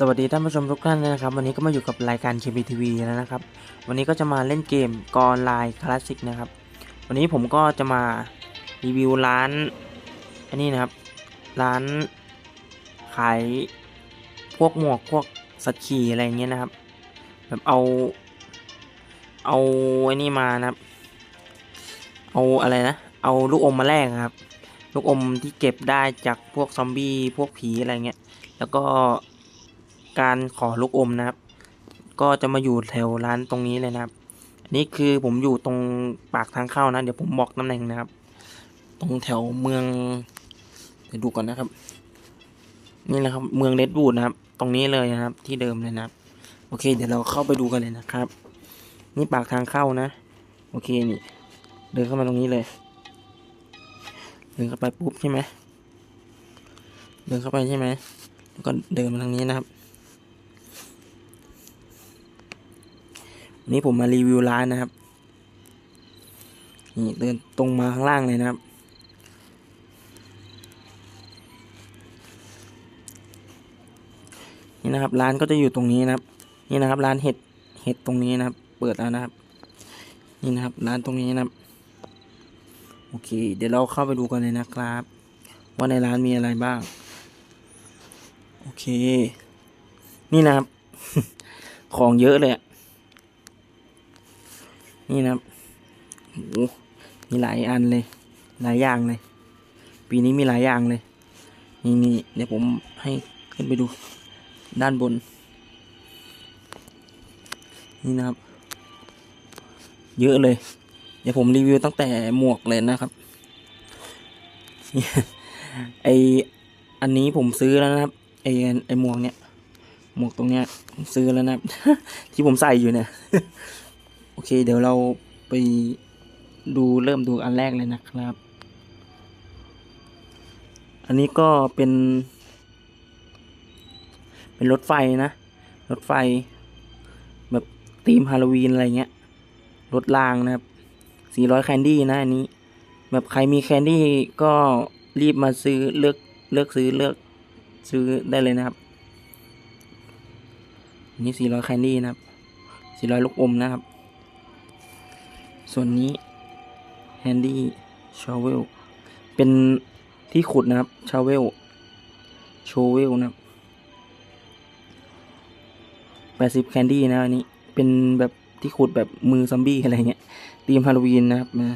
สวัสดีท่านผู้ชมทุกท่านนะครับ วันนี้ก็มาอยู่กับรายการ KBTV แล้วนะครับ วันนี้ก็จะมาเล่นเกมกอไลน์คลาสสิกนะครับ วันนี้ผมก็จะมารีวิวร้านอันนี้นะครับ ร้านขายพวกหมวกพวกสัตว์ขี่อะไรเงี้ยนะครับ แบบเอา เอาอ้นี่มานะครับ เอาอะไรนะ เอาลูกอมมาแลกครับ ลูกอมที่เก็บได้จากพวกซอมบี้พวกผีอะไรเงี้ย แล้วก็ การขอลูกอมนะครับ ก็จะมาอยู่แถวร้านตรงนี้เลยนะครับอันนี้คือผมอยู่ตรงปากทางเข้านะ เดี๋ยวผมบอกตำแหน่งนะครับ ตรงแถวเมืองเดี๋ยวดูก่อนนะครับ นี่แหละครับ เมืองเรดบูดนะครับ ตรงนี้เลยนะครับ ที่เดิมเลยนะครับ โอเค เดี๋ยวเราเข้าไปดูกันเลยนะครับ นี่ปากทางเข้านะ โอเคนี่ เดินเข้ามาตรงนี้เลย เดินเข้าไปปุ๊บใช่ไหมเดินเข้าไปใช่ไหมแล้วก็เดินมาทางนี้นะครับ นนี้ผมมารีวิวร้านนะครับ นี่เดินตรงมาข้างล่างเลยนะครับ นี่นะครับร้านก็จะอยู่ตรงนี้นะครับ นี่นะครับร้านเห็ดเห็ดตรงนี้นะครับ เปิดแล้วนะครับ นี่นะครับร้านตรงนี้นะครับ โอเค เดี๋ยวเราเข้าไปดูกันเลยนะครับ ว่าในร้านมีอะไรบ้าง โอเค นี่นะครับ ของเยอะเลยอะ นี่นะครับโอ้โหมีหลายอันเลย หลายอย่างเลย ปีนี้มีหลายอย่างเลย นี่นี่เดี๋ยวผมให้ขึ้นไปดู ด้านบน นี่นะครับ เยอะเลย เดี๋ยวผมรีวิวตั้งแต่หมวกเลยนะครับ ไออันนี้ผมซื้อแล้วนะครับ ไอไอหมวกเนี้ยหมวกตรงเนี้ยซื้อแล้วนะครับ ที่ผมใส่อยู่เนี่ย โอเค เดี๋ยวเราไปดูเริ่มดูอันแรกเลยนะครับ อันนี้ก็เป็น เป็นรถไฟนะ รถไฟ แบบธีมฮาโลวีนอะไรเงี้ย รถรางนะครับ 400 แคนดี้นะอันนี้ แบบใครมีแคนดี้ก็รีบมาซื้อเลือกเลือกซื้อเลือกซื้อได้เลยนะครับนนี้400 แคนดี้นะครับ 400 ลูกอมนะครับ ส่วนนี้แฮนดี้ชาเวลเป็นที่ขุดนะครับชาเวลโชเวลนะครับ80แคนดี้นะอันนี้ เป็นแบบที่ขุดแบบมือซอมบี้อะไรเงี้ยธีมฮาโลวีนนะครับมา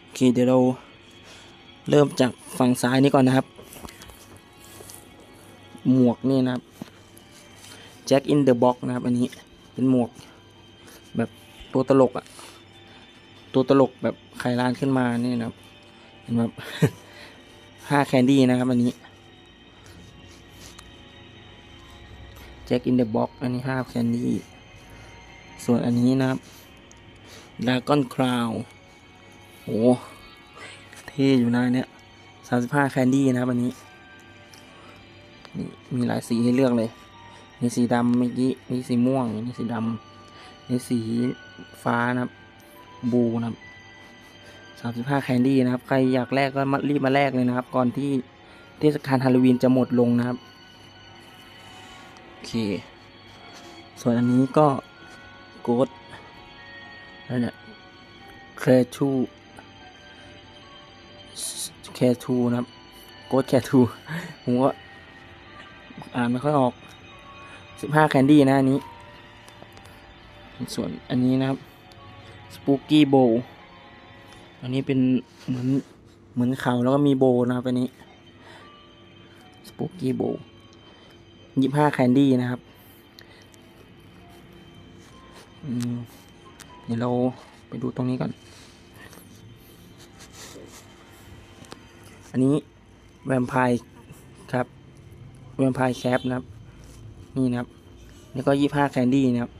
โอเคเดี๋ยวเราเริ่มจากฝั่งซ้ายนี้ก่อนนะครับ หมวกนี่นะครับแจ็คอินเดอะบ็อกนะครับ อันนี้เป็นหมวกแบบตัวตลกอะ ตัวตลกแบบไขลานขึ้นมานี่นะครับเห็นแบบห้าแคนดี้นะครับอันนี้แจ็คอินเดอะบ็อกอันนี้ห้าแคนดี้ส่วนอันนี้นะครับดากอนคราวโอ้เท่อยู่นะเนี่ยสามสิบห้าแคนดี้นะครับอันนี้นี่มีหลายสีให้เลือกเลยมีสีดำเมื่อกี้มีสีม่วงมีสีดำมีสีฟ้านะครับ บูนะครับสามสิบห้าแคนดี้นะครับ ใครอยากแลกก็มารีบมาแลกเลยนะครับ ก่อนที่เทศกาลฮาโลวีนจะหมดลงนะครับ โอเค ส่วนอันนี้ก็โกดนั่นแหละแคทูแคทูนะครับ โกดแคทูผมก็อ่านไม่ค่อยออกสิบห้าแคนดี้นะอันนี้ ส่วนอันนี้นะครับ สปูกี้โบอันนี้เป็นเหมือนเหมือนเขาแล้วก็มีโบนะครับอันนี้สปูกี้โบยี่ห้าแคนดี้นะครับเดี๋ยวเราไปดูตรงนี้ก่อน อันนี้แวมไพร์ครับแวมไพร์แคปนะครับ นี่นะครับ แล้วก็ยี่ห้าแคนดี้นะครับ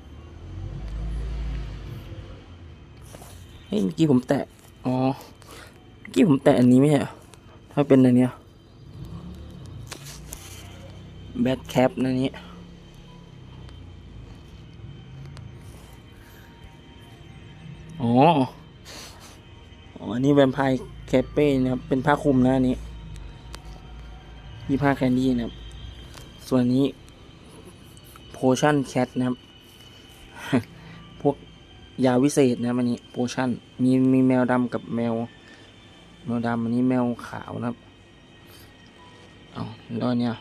เฮ้ยเมื่อกี้ผมแตะ อ๋อ เมื่อกี้ผมแตะอันนี้ไม่ใช่เหรอถ้าเป็นอันเนี้ยแบทแคปนะนี้อ๋ออ๋อ อันนี้แวมไพร์แคปเป้นะครับ เป็นผ้าคลุมนะอันนี้ยี่ผ้าแคนดี้นะครับ ส่วนนี้ potion cat นะครับพวก ยาวิเศษนะครับอันนี้ potion มีมีแมวดำกับแมว แมวดำอันนี้แมวขาวนะครับเอาแล้วเนี่ย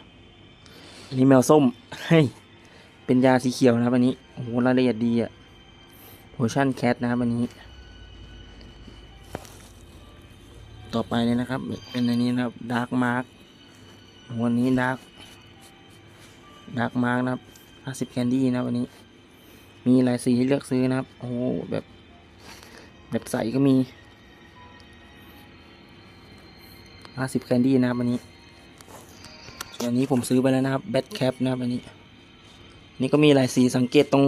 อันนี้แมวส้มเฮ้ยเป็นยาสีเขียวนะครับอันนี้โอ้โหรายละเอียดดีอะ potion cat นะครับอันนี้ ต่อไปเนี่ยนะครับ เป็นอันนี้นะครับ dark mark วันนี้ dark dark mark นะครับ50 candy นะครับวันนี้ มีหลายสีให้เลือกซื้อนะครับ โอ้โหแบบ แบบใสก็มี50 candy นะครับวันนี้ส่วนอันนี้ผมซื้อไปแล้วนะครับ bad cap นะครับอันนี้ นี่ก็มีหลายสีสังเกตตรง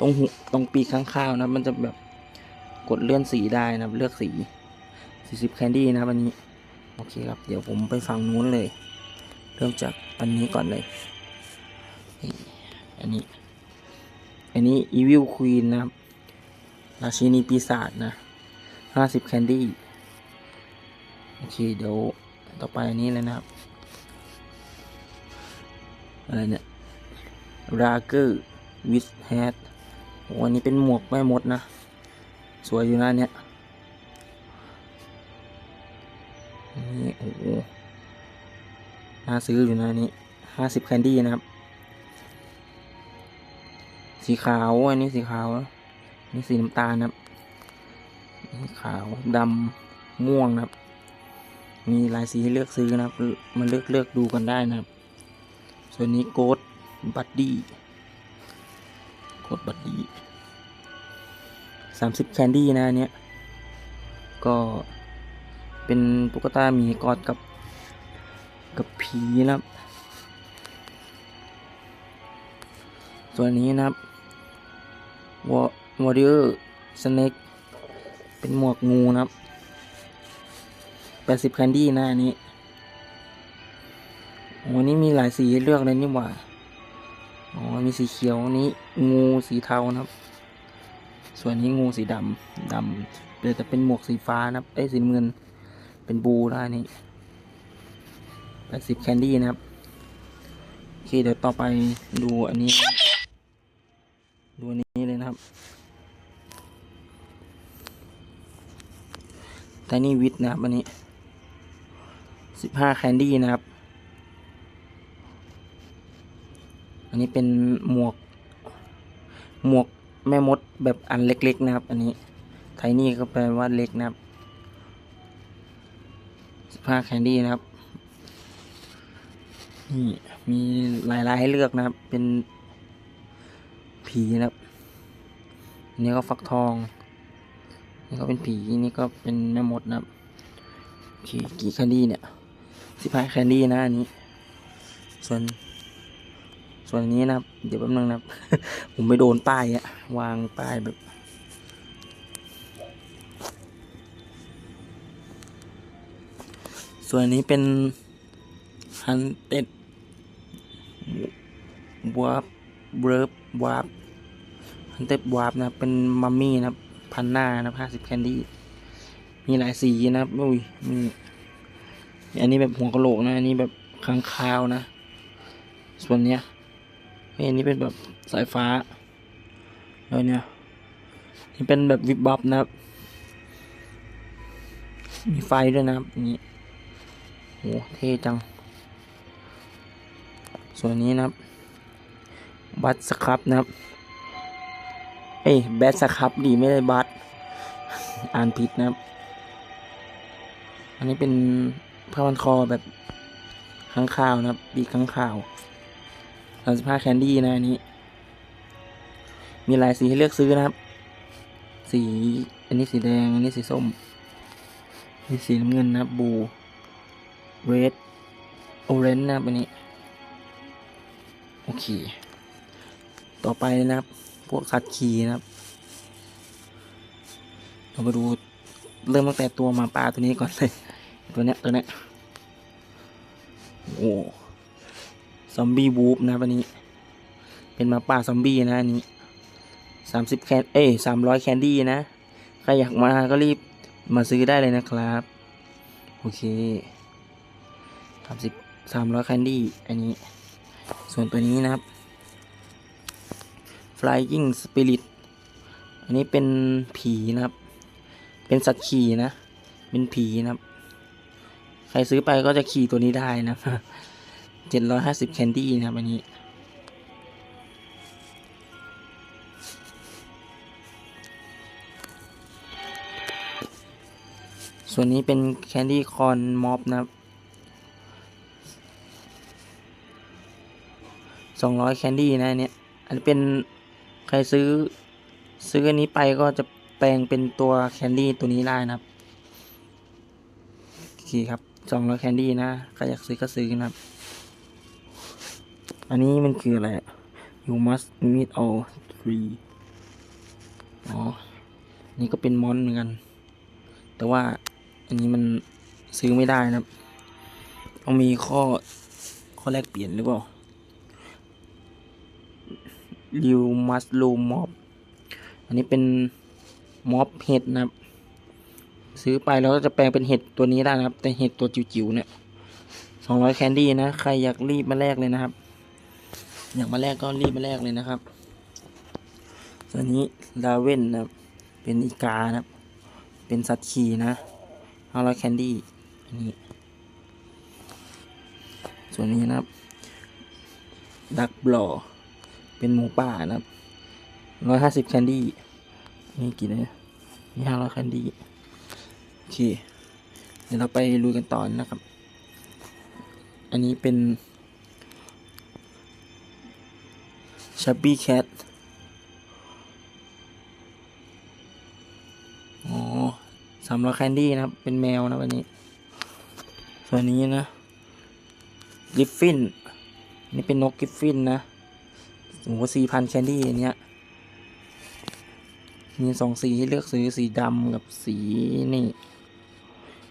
ตรงหูตรงปีกข้างข้าวนะครับมันจะแบบกดเลื่อนสีได้นะครับเลือกสี40 candy นะครับอันนี้ โอเคครับ เดี๋ยวผมไปฝั่งนู้นเลย เริ่มจากอันนี้ก่อนเลย อันี่ อันนี้อันนี้ Evil Queen นะครับ ราชินีปีศาจนะ50 candy โอเค เดี๋ยว ต่อไปอันนี้เลยนะครับ อะไรเนี่ย Rager with hat โอ้อันนี้เป็นหมวกแม่มดนะ สวยอยู่นะเนี่ยนนี้โอ้โหน่าซื้ออยู่นะนนี้ห้าสิบแคนดี้นะครับ สีขาวอันนี้สีขาวนนี้สีน้ำตาลนะครับนนี้ขาวดำม่วงนะครับ มีหลายสีให้เลือกซื้อนะครับ มาเลือกเลือกดูกันได้นะครับ ส่วนนี้โกดบัดดี้โกดบัดดี้สามสิบแคนดี้นะอันเนี้ยก็เป็นตุ๊กตาหมีกอดกับกับผีนะครับ ส่วนนี้นะครับ วอวอริเออร์สเน็กเป็นหมวกงูนะครับแปดสิบแคนดี้นะอันนี้โอ้นี่มีหลายสีให้เลือกเลยนี่หว่า อ๋อ มีสีเขียวอันนี้ งูสีเทานะครับ ส่วนนี้งูสีดำดำเดี๋ยวจะเป็นหมวกสีฟ้านะครับเอ้สีเงิน เป็นบูได้นี่แปดสิบแคนดี้นะครับ โอเค เดี๋ยวต่อไปดูอันนี้ นะครับ ไทนี่วิทนะครับอันนี้สิบห้าแคนดี้นะครับ อันนี้เป็นหมวก หมวกแม่มดแบบอันเล็กๆนะครับ อันนี้ไทนี่ก็แปลว่าเล็กนะครับผ้าแคนดี้นะครับนี่มีหลายลายให้เลือกนะครับ เป็นผีนะครับ นี้ก็ฟักทอง นี่ก็เป็นผี นี่ก็เป็นแม่มดนะครับโอเคกี่แคนดี้เนี่ยสิบห้าแคนดี้นะอันนี้ ส่วน ส่วนนี้นะครับ เดี๋ยวแป๊บนึงนะครับ ผมไปโดนป้ายอะวางป้ายแบบส่วนนี้เป็นฮันเต็ดวาร์บเบิร์บวาร์บ เต็ดวาร์บนะครับ เป็นมัมมี่นะครับ พันหน้านะครับห้าสิบแคนดี้ มีหลายสีนะครับอุ้ยมีอันนี้แบบหัวกะโหลกนะ อันนี้แบบค้างคาวนะ ส่วนเนี้ยอันนี้เป็นแบบสายฟ้าแล้วเนี่ย นี่เป็นแบบวิบบับนะครับ มีไฟด้วยนะครับนี้โหเท่จัง ส่วนนี้นะครับ บัตสครับนะครับ เอ้แบทสครับดีไม่ได้บัตอ่านผิดนะครับ อันนี้เป็นผ้าพันคอแบบข้างข่าวนะครับปีกข้างข่าวสามสิบห้าแคนดี้นะอันนี้ มีหลายสีให้เลือกซื้อนะครับ สีอันนี้สีแดง อันนี้สีส้มนี่สีน้ำเงินนะบบู red orange นะครับอันนี้ โอเค ต่อไปนะครับ พวกสัตว์ขี่นะครับ เรามาดูเริ่มตั้งแต่ตัวมาป่าตัวนี้ก่อนเลย ตัวเนี้ยตัวเนี้ยโอ้ซอมบี้บูฟนะครันนี้ เป็นมาป่าซอมบี้นะอันนี้สามสิบแคนเอ้ยสามร้อยแคนดี้นะ ใครอยากมาก็รีบมาซื้อได้เลยนะครับ โอเคสามสิบสามร้อยแคนดี้อันนี้ ส่วนตัวนี้นะครับ Flying Spirit อันนี้เป็นผีนะครับ เป็นสัตว์ขี่นะ เป็นผีนะครับ ใครซื้อไปก็จะขี่ตัวนี้ได้นะเจ็ดร้อยห้าสิบแคนดี้นะครับอันนี้ ส่วนนี้เป็นแคนดี้คอนม็อบนะครับสองร้อยแคนดี้นะเนี้ยอันนี้เป็น ใครซื้อซื้ออันนี้ไปก็จะแปลงเป็นตัวแคนดี้ตัวนี้ได้นะครับโอเคครับสองร้อยแคนดี้นะใครอยากซื้อก็ซื้อนะครับ อันนี้มันคืออะไร you must meet all three อ๋อ นี่ก็เป็นมอนเหมือนกัน แต่ว่าอันนี้มันซื้อไม่ได้นะครับ ต้องมีข้อข้อแลกเปลี่ยนหรือเปล่า ริวมัสลูม็อบอันนี้เป็นม็อบเห็ดนะครับ ซื้อไปแล้วก็จะแปลงเป็นเห็ดตัวนี้ได้นะครับ แต่เห็ดตัวจิ๋วๆเนี่ยสองร้อยแคนดี้นะ ใครอยากรีบมาแลกเลยนะครับ อยากมาแลกก็รีบมาแลกเลยนะครับส่วนนี้ลาเว่นนะครับ เป็นอีกานะครับ เป็นสัตว์ขี่นะห้าร้อยแคนดี้อันนี้ ส่วนนี้นะครับ ดักบลอ เป็นหมูป่านะครับร้อยห้าสิบแคนดี้นี่กี่นะนี่ห้าร้อยแคนดี้โอเค เดี๋ยวเราไปลุยกันต่อนะครับ อันนี้เป็นชับบี้แคทอ๋อสามร้อยแคนดี้นะครับ เป็นแมวนะวันนี้ ส่วนนี้นะกิฟฟิน นี่เป็นนกกิฟฟินนะ โอ้โหสี่พันแคนดี้อันเนี้ย มีสองสีให้เลือกซื้อสีดำกับสีนี่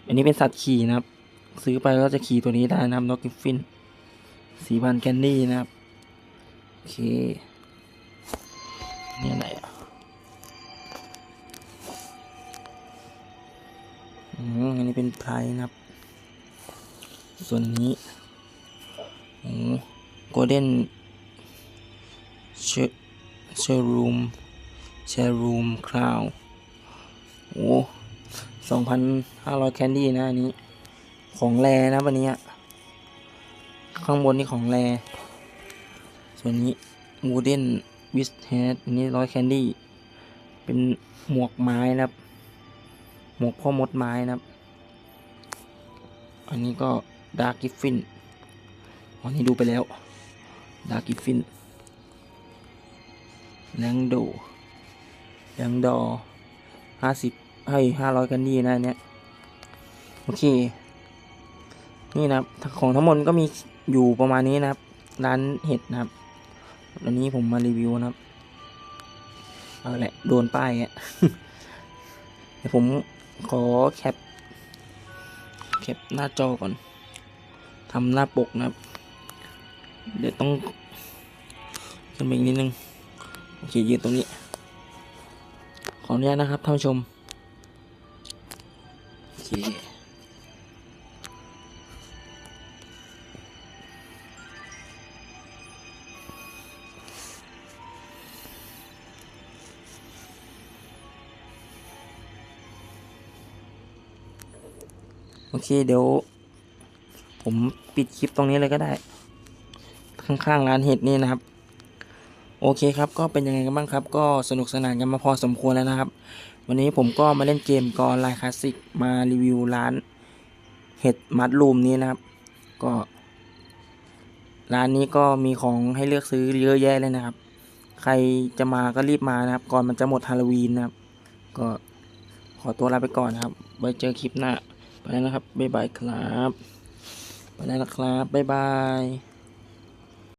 อันนี้เป็นสัตว์ขี่นะครับ ซื้อไปก็จะขี่ตัวนี้ได้นะครับนกกิฟฟินสี่พันแคนดี้นะครับ โอเค นี่อะไรอะอืมอันนี้เป็นไพรนะครับ ส่วนนี้โอ้โกลเด้น เชเชรูมเชอรูมคราวโอ้สองพันห้าร้อยแคนดี้นะอันนี้ ของแรนะวันนี้ ข้างบนนี่ของแรส่วนนี้มูเดนวิสเฮดอันนี้ร้อยแคนดี้ เป็นหมวกไม้นะครับ หมวกพ่อมดไม้นะครับ อันนี้ก็ดาร์กิฟฟินอันนี้ดูไปแล้วดาร์กิฟฟิน แรงโดแรงดอห้าสิบให้ห้าร้อยกันดีนะเนี้ยโอเค นี่นะครับของทั้งหมดก็มีอยู่ประมาณนี้นะครับ ร้านเห็ดนะครับวันนี้ผมมารีวิวนะครับ เอาแหละ โดนป้ายอะเดี๋ยวผมขอแคป แคปหน้าจอก่อนทำหน้าปกนะครับ เดี๋ยวต้องขึ้นไปอีกนิดนึง โอเคยืนตรงนี้ ขออนุญาตนะครับท่านผู้ชมโอเคโอเคเดี๋ยวผมปิดคลิปตรงนี้เลยก็ได้ ข้างๆร้านเห็ดนี่นะครับ โอเคครับก็เป็นยังไงกันบ้างครับ ก็สนุกสนานกันมาพอสมควรแล้วนะครับ วันนี้ผมก็มาเล่นเกมกออนไลน์คลาสสิกมารีวิวร้านเห็ดมัดรูมนี้นะครับ ก็ ร้านนี้ก็มีของให้เลือกซื้อเยอะแยะเลยนะครับ ใครจะมาก็รีบมานะครับ ก่อนมันจะหมดฮาโลวีนนะครับ ก็ขอตัวลาไปก่อนนะครับ ไว้เจอคลิปหน้าไปแล้วนะครับบ๊ายบายครับไปแล้วนะครับบ๊ายบาย